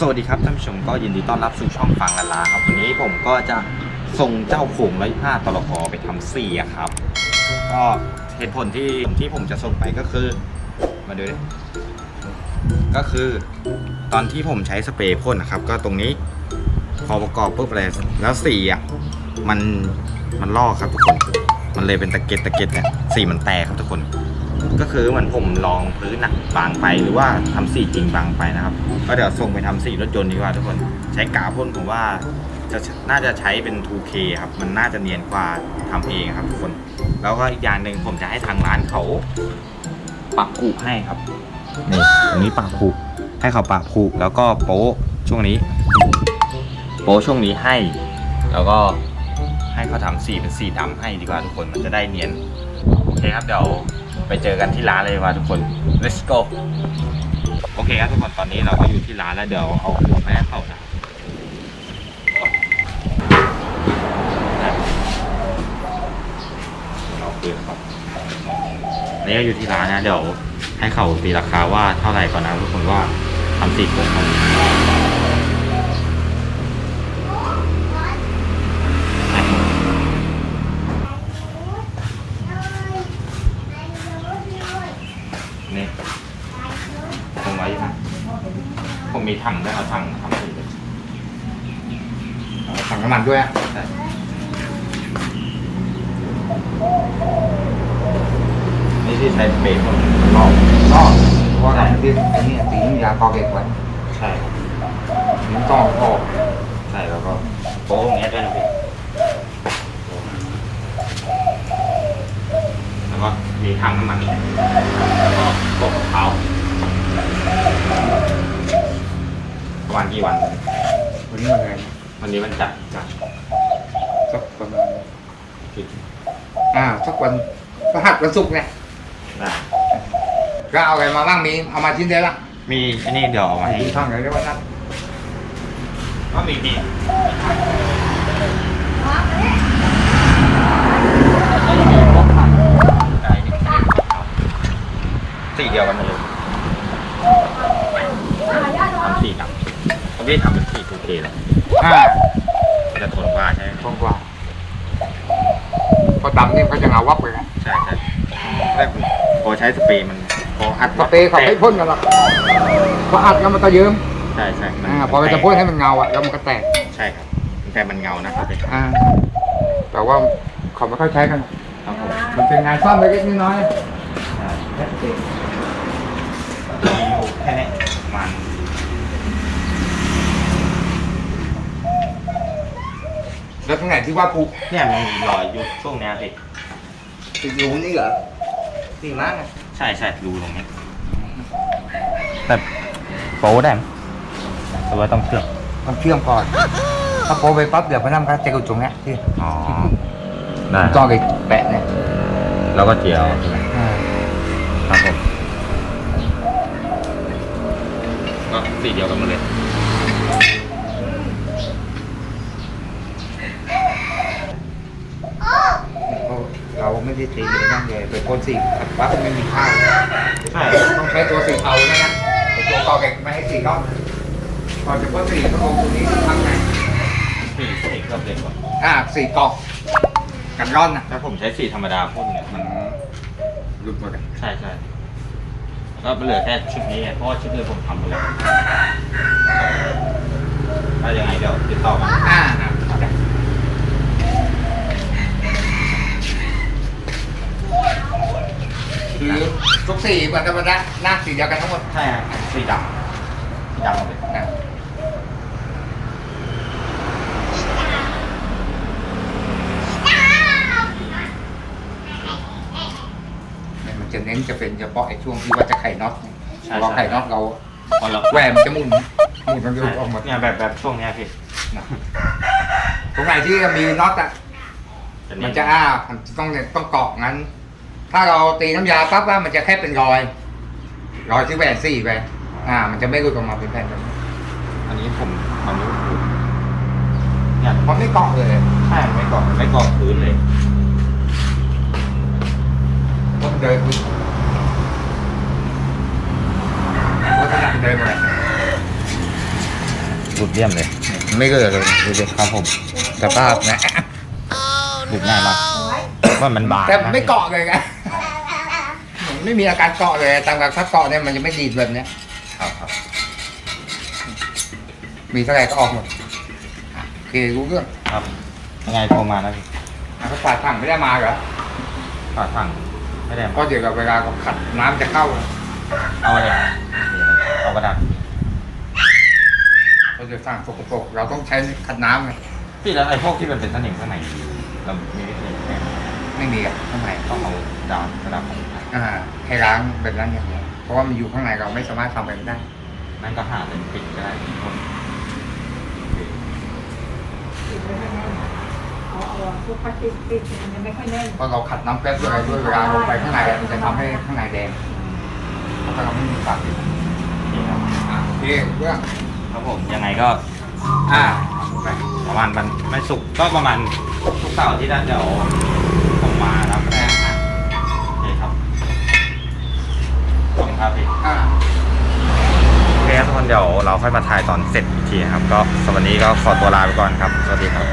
สวัสดีครับท่านผู้ชมก็ยินดีต้อนรับสู่ช่องฟังกันลาครับ วันนี้ผมก็จะส่งเจ้าโขงร้อยห้าตลกอไปทำสี่ครับ ก็เหตุผลที่ที่ผมจะส่งไปก็คือ มาดูดิก็คือ ตอนที่ผมใช้สเปรย์พ่นนะครับ ก็ตรงนี้พอประกอบปุ๊บอะไรแล้วสีอะมันมันลอกครับทุกคน มันเลยเป็นตะเก็ดตะเก็ดเนี่ยสีมันแตกครับทุกคน ก็คือเหมือนผมลองพื้นอะบางไปหรือว่าทำสีจริงบางไปนะครับ ก็เดี๋ยวส่งไปทำสีรถยนต์ดีกว่าทุกคนใช้กาวพ่นผมว่าจะน่าจะใช้เป็น 2K ครับ มันน่าจะเนียนกว่าทำเองครับทุกคน แล้วก็อีกอย่างหนึ่งผมจะให้ทางร้านเขาปักผูกให้ครับนี่ตรงนี้ปักผูกให้เขาปักผูกแล้วก็โป๊ะช่วงนี้ โป๊ะช่วงนี้ให้ แล้วก็ให้เขาทำสีเป็นสีดำให้ดีกว่าทุกคนมันจะได้เนียนโอเคครับเดี๋ยว ไปเจอกันที่ร้านเลยว่าทุกคน let's go โอเคครับทุกคนตอนนี้เราก็อยู่ที่ร้านแล้วเดี๋ยวเอาหัวไปให้เขานะเราคุยกับนนี้ก็อยู่ที่ร้านนะเดี๋ยวให้เขาตีราคาว่าเท่าไหร่ก่อนนะทุกคนว่าทำสีโครง เขานี่ผมไว้อยู่นะผมมีถังด้วยเอาถังทำสีเลยถังน้ำมันด้วยอะใช่นี่ที่ใช้สเปรย์พ่นรอบก็เพราะอะไรที่ไอ้นี่สีน้ำยากอเก็บไว้ใช่ครับมันต้องออกใช่แล้วก็โป๊ะอย่างเงี้ยด้วยนะพี่แล้วก็มีถังน้ำมันแล้วก็โต๊ะกับเท้า ประมาณกี่วัน วันนี้วันอะไรวันนี้มันจัดจัดสักประมาณผิดอ่าสักวันพฤหัสวันศุกร์เนี่ยนะก็เอาอะไรมาบ้างมีเอามาชิ้นเดียวละมีอันนี้เดี๋ยวเอามาให้ที่ท่องเลยเรียกว่านัดก็มีดีสีเดียวกันหมดเลยทำสีดำ เขาไม่ได้ทำเป็นสีทูเคแล้วอ่าจะทนกว่าใช่ไหมตรงกว่าพอดำนี่มันก็จะเงาวับเลยนะใช่ใช่แรกพอใช้สเปรย์มันพออัดสเปรย์เขาไม่พ่นกันหรอกพออัดแล้วมันก็เยิ้มใช่ใช่มันอ่าพอไปจะพ่นให้มันเงาอะแล้วมันก็แตกใช่ครับแต่มันเงานะครับอ่าแต่ว่าเขาไม่ค่อยใช้กัน ครับผมมันเป็นงานซ่อมเล็กๆน้อยใช่ๆแค่สเปรย์มีอยู่แค่นี้มัน แล้วตรงไหนที่ว่าผูกเนี่ยมันมีรอยอยู่ช่วงเนี้ยพี่ติดอยู่นี่เหรอสีมากไงใช่ใช่รูตรงนี้แบบโป๊ได้ไหมแต่ว่าต้องเชื่อมต้องเชื่อมก่อน ถ้าโปรไปปั๊บเดี๋ยวพนักงานจะกดตรงเนี้ยที่อ๋อได้จอกอีกแปะเนี่ยแล้วก็เจียวอ่าครับผมก็สีเดียวกันหมดเลย เราไม่ได้ตีเลยนั่งเลยเป็นคนสีปั๊บมันไม่มีค่าใช่ต้องใช้ตัวสีเทานะนะไอ้ตัวกอกเก็ไม่ให้สีเข้าก่อนจะพ่นสีต้องลงตรงนี้ข้างในสีสีเกือบเล็กกว่าอ่าสีกอกกันร่อนนะถ้าผมใช้สีธรรมดาพ่นเนี่ยมันหลุดหมดเลยใช่ใช่ก็เหลือแค่ชุดนี้ไงเพราะว่าชุดอื่นผมทำไปแล้วถ้ายังไงเดี๋ยวติดต่อมาอ่าเอาได้คือทุก สีเหมือนกันหมดนะหน้าสีเดียวกันทั้งหมด ใช่ครับสีดำสีดำหมดเลยนะมันจะเน้นจะเป็นเฉพาะไอ้ช่วงที่ว่าจะไข่น็อตเนี่ยพอไข่น็อตเราพอเราแหวนมันจะหมุนหมุนมันจะใช่ออกหมดเนี่ยแบบแบบช่วงเนี้ยพี่นะตรงไหนที่มีน็อตอะจะมันจะอ้ามันต้องต้องเกาะงั้น ถ้าเราตีน้ำยาปั๊บว่ามันจะแค่เป็นรอย รอยที่แหวนสี่ไปอ่า มันจะไม่หลุดออกมาเป็นแผ่นแบบนี้อันนี้ผมทำรู้เนี่ยเพราะไม่เกาะเลยใช่ไม่เกาะไม่เกาะพื้นเลยเพราะมันเดินคือเพราะขนาดเดินมาเลยหลุดเลี่ยมเลย ไม่เกิดเลยดูดิครับผมสภาพนะหลุดง่ายมาก ว่ามันบางแต่ไม่เกาะเลยไงไม่มีอาการเกาะเลยตามการถ้าเกาะเนี่ยมันจะไม่ดีดแบบเนี้ยครับครับมีเท่าไหร่ก็ออกหมดอะโอเครู้เรื่องครับยังไงโทรมานะพี่อะเขาฝาดถังไม่ได้มาเหรอฝากฟังไม่ได้เพราะเดี๋ยวกับเวลาเขาขัดน้ำจะเข้า เอาอะไรเอากระดาษเราจะสร้างสกปรกเราต้องใช้ขัดน้ำไงพี่แล้วไอ้พวกที่มันเป็นสนิมข้างในเรามีวิธีแก้ ไหมไม่มีอะข้างในต้องเอาดาวกระดาษของอ่า ให้ล้างแบบนั้นอย่างเดียวเพราะว่ามันอยู่ข้างในเราไม่สามารถทำอะไรได้นั่นก็หาเป็นปิดก็ได้ทุกคนเอาเอาพวกพลาสติกปิดมันจะไม่ค่อยแน่นเพราะเราขัดน้ำแป๊บด้วยอะไรด้วยเวลาลงไปข้างในอะมันจะทำให้ข้างในแดงเพราะเราไม่มีฝาปิดนี่ครับอะโอเคเรื่องครับผมยังไงก็ อ่าไปประมาณมันไม่สุกก็ประมาณทุกเสาร์อาที่นั่นเดี๋ยวผมมารับแรกนะโอเคครับขอบคุณครับพี่อ่าโอเคครับทุกคนเดี๋ยวเราค่อยมาถ่ายตอนเสร็จอีกทีนะครับ ก็สำหรับวันนี้ก็ขอตัวลาไปก่อนครับ สวัสดีครับ